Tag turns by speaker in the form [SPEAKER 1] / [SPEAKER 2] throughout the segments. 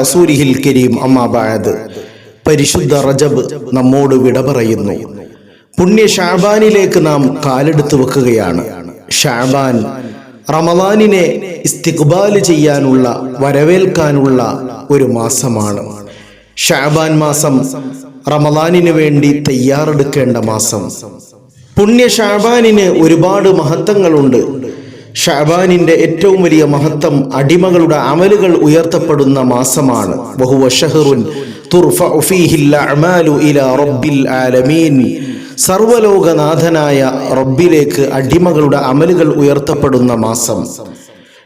[SPEAKER 1] റസൂലിഹിൽ കരീം. പരിശുദ്ധ റജബ് നമ്മോട് വിട പറയുന്നു. പുണ്യ ഷാബാനിലേക്ക് നാം കാലെടുത്ത് വെക്കുകയാണ്. ഷാബാൻ റമദാനിനെ ഇസ്തിഖ്ബാൽ ചെയ്യാനുള്ള വരവേൽക്കാനുള്ള ഒരു മാസമാണ്. ഷാബാൻ മാസം റമദാനിന് വേണ്ടി തയ്യാറെടുക്കേണ്ട മാസം. പുണ്യ ഷാബാനിന് ഒരുപാട് മഹത്വങ്ങളുണ്ട്. ഷാബാനിന്റെ ഏറ്റവും വലിയ മഹത്വം അടിമകളുടെ അമലുകൾ ഉയർത്തപ്പെടുന്ന മാസമാണ്. സർവലോകനാഥനായ റബ്ബിലേക്ക് അടിമകളുടെ അമലുകൾ ഉയർത്തപ്പെടുന്ന മാസം.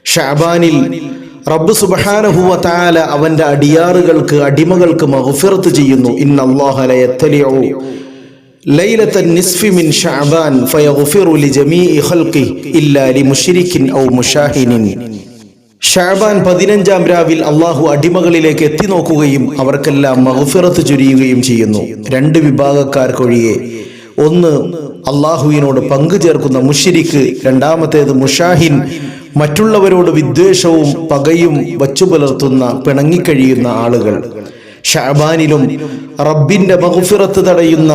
[SPEAKER 1] ഷാബാനിൽ റബ്ബ് സുബ്ഹാനഹു വ തആല അവന്റെ അടിയാറുകൾക്ക് അടിമകൾക്ക് മഗ്ഫിറത്ത് ചെയ്യുന്നു. ഇന്നല്ലാഹ ലൈലത്ത നിസ്ഫി മിൻ ഷഅബാൻ ഫയഗ്ഫിറു ലിജമീഇ ഖൽഖി ഇല്ലാ ലിമുശ്രികിൻ ഔ മുശാഹിനിൻ ഷാബാൻ പതിനഞ്ചാം രാവിൽ അള്ളാഹു അടിമകളിലേക്ക് എത്തി നോക്കുകയും അവർക്കെല്ലാം മഹഫിറത്ത് ചുരിയുകയും ചെയ്യുന്നു. രണ്ട് വിഭാഗക്കാർക്കൊഴിയെ ഒന്ന് അള്ളാഹുവിനോട് പങ്കുചേർക്കുന്ന മുഷിരിക്ക് രണ്ടാമത്തേത് മുഷാഹിൻ. മറ്റുള്ളവരോട് വിദ്വേഷവും പകയും വച്ചു പുലർത്തുന്ന പിണങ്ങിക്കഴിയുന്ന ആളുകൾ. ഷാബാനിലും റബ്ബിന്റെ മഹഫിറത്ത് തടയുന്ന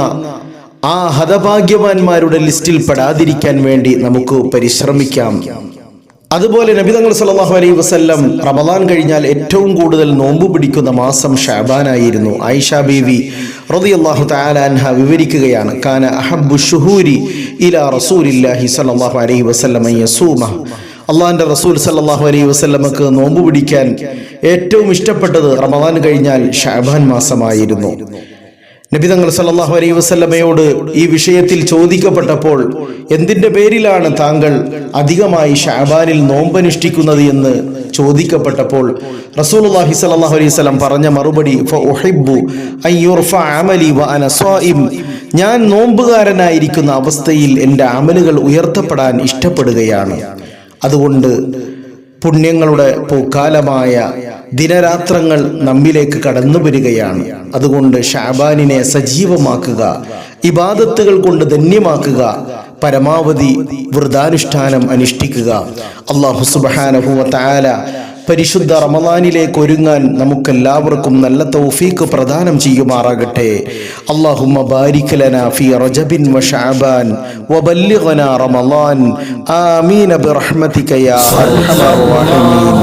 [SPEAKER 1] ആ ഹതഭാഗ്യവാന്മാരുടെ ലിസ്റ്റിൽ പെടാതിരിക്കാൻ വേണ്ടി നമുക്ക് പരിശ്രമിക്കാം. അതുപോലെ നബി തങ്ങൾ സല്ലല്ലാഹു അലൈഹി വസ്ല്ലം റമദാൻ കഴിഞ്ഞാൽ ഏറ്റവും കൂടുതൽ നോമ്പ് പിടിക്കുന്ന മാസം ഷാബാനായിരുന്നു. ആയിഷ ബീവി റളിയല്ലാഹു തആല അൻഹ വിവരിക്കുകയാണ് കാന അഹബ്ബു ഷുഹൂരി ഇലാ റസൂലില്ലാഹി സല്ലല്ലാഹു അലൈഹി വസല്ലം യസൂമ. അള്ളാഹിന്റെ റസൂൽ സല്ലല്ലാഹു അലൈഹി വസല്ലമക്ക് നോമ്പ് പിടിക്കാൻ ഏറ്റവും ഇഷ്ടപ്പെട്ടത് റമദാൻ കഴിഞ്ഞാൽ ഷാബാൻ മാസമായിരുന്നു. നബിതങ്ങൾ സല്ലാഹു അലൈ വസല്ലമയോട് ഈ വിഷയത്തിൽ ചോദിക്കപ്പെട്ടപ്പോൾ എന്തിന്റെ പേരിലാണ് താങ്കൾ അധികമായി ഷാബാനിൽ നോമ്പനുഷ്ഠിക്കുന്നത് എന്ന് ചോദിക്കപ്പെട്ടപ്പോൾ റസൂലുള്ളാഹി സ്വല്ലല്ലാഹു അലൈഹി വസല്ലം പറഞ്ഞ മറുപടി സ്വായിം ഞാൻ നോമ്പുകാരനായിരിക്കുന്ന അവസ്ഥയിൽ എന്റെ അമലുകൾ ഉയർത്തപ്പെടാൻ ഇഷ്ടപ്പെടുകയാണ്. അതുകൊണ്ട് പുണ്യങ്ങളുടെ പൂക്കാലമായ ദിനരാത്രങ്ങൾ നമ്മിലേക്ക് കടന്നു വരികയാണ് അതുകൊണ്ട് ഷാബാനിനെ സജീവമാക്കുക ഇബാദത്തുകൾ കൊണ്ട് ധന്യമാക്കുക പരമാവധി വ്രതാനുഷ്ഠാനം അനുഷ്ഠിക്കുക. അള്ളാഹു സുബാനഹുവ താല പരിശുദ്ധ റമദാനിലേക്ക് ഒരുങ്ങാൻ നമുക്കെല്ലാവർക്കും നല്ല തൗഫീക്ക് പ്രദാനം ചെയ്യുമാറാകട്ടെ. അള്ളാഹുമ്മ റജബിൻ വ ശഅബാൻ റമളാൻ ബിറഹ്മതിക യാ റഹീമീൻ